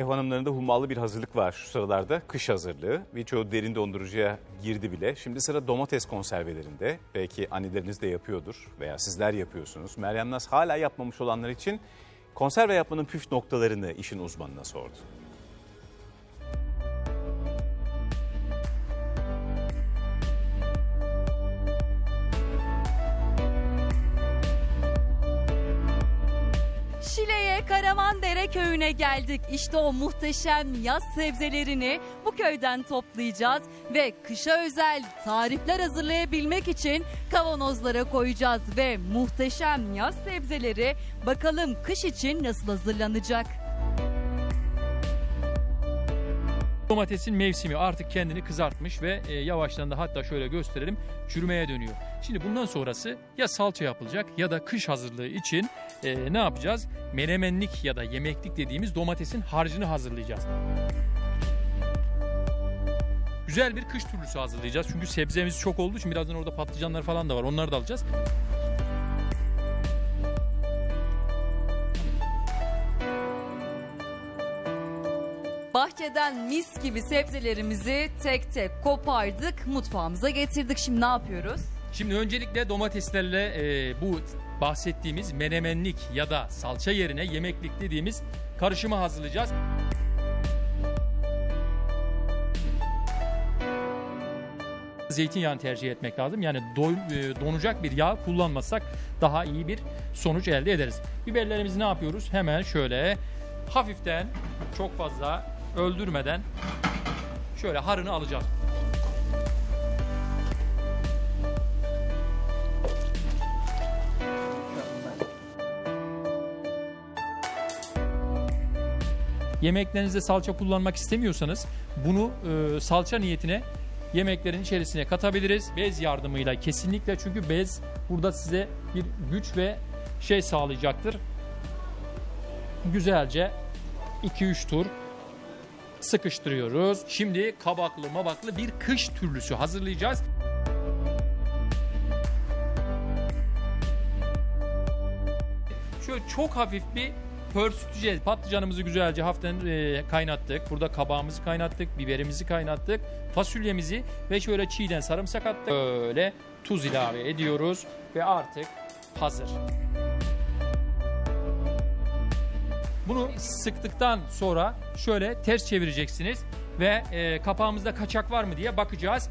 Ev hanımlarında hummalı bir hazırlık var şu sıralarda. Kış hazırlığı. Birçoğu derin dondurucuya girdi bile. Şimdi sıra domates konservelerinde. Belki anneleriniz de yapıyordur veya sizler yapıyorsunuz. Meryem Naz hala yapmamış olanlar için konserve yapmanın püf noktalarını işin uzmanına sordu. Şile'ye Karamandere köyüne geldik. İşte o muhteşem yaz sebzelerini bu köyden toplayacağız ve kışa özel tarifler hazırlayabilmek için kavanozlara koyacağız ve muhteşem yaz sebzeleri bakalım kış için nasıl hazırlanacak? Domatesin mevsimi artık kendini kızartmış ve e, yavaştan da hatta şöyle gösterelim çürümeye dönüyor. Şimdi bundan sonrası ya salça yapılacak ya da kış hazırlığı için e, ne yapacağız? Menemenlik ya da yemeklik dediğimiz domatesin harcını hazırlayacağız. Güzel bir kış türlüsü hazırlayacağız. Çünkü sebzemiz çok olduğu için birazdan orada patlıcanlar falan da var. Onları da alacağız. Bahçeden mis gibi sebzelerimizi tek tek kopardık, mutfağımıza getirdik. Şimdi ne yapıyoruz? Şimdi öncelikle domateslerle e, bu bahsettiğimiz menemenlik ya da salça yerine yemeklik dediğimiz karışımı hazırlayacağız. Zeytinyağını tercih etmek lazım. Yani doy- e, donacak bir yağ kullanmasak daha iyi bir sonuç elde ederiz. Biberlerimizi ne yapıyoruz? Hemen şöyle hafiften çok fazla öldürmeden şöyle harını alacağız. Yemeklerinizde salça kullanmak istemiyorsanız bunu e, salça niyetine yemeklerin içerisine katabiliriz. Bez yardımıyla kesinlikle çünkü bez burada size bir güç ve şey sağlayacaktır. Güzelce 2-3 tur sıkıştırıyoruz. Şimdi kabaklı mabaklı bir kış türlüsü hazırlayacağız. Şöyle çok hafif bir pörsüteceğiz. Patlıcanımızı güzelce hafiften e, kaynattık. Burada kabağımızı kaynattık, biberimizi kaynattık, fasulyemizi ve şöyle çiğden sarımsak attık. Böyle tuz ilave ediyoruz ve artık hazır. Bunu sıktıktan sonra şöyle ters çevireceksiniz ve e, kapağımızda kaçak var mı diye bakacağız.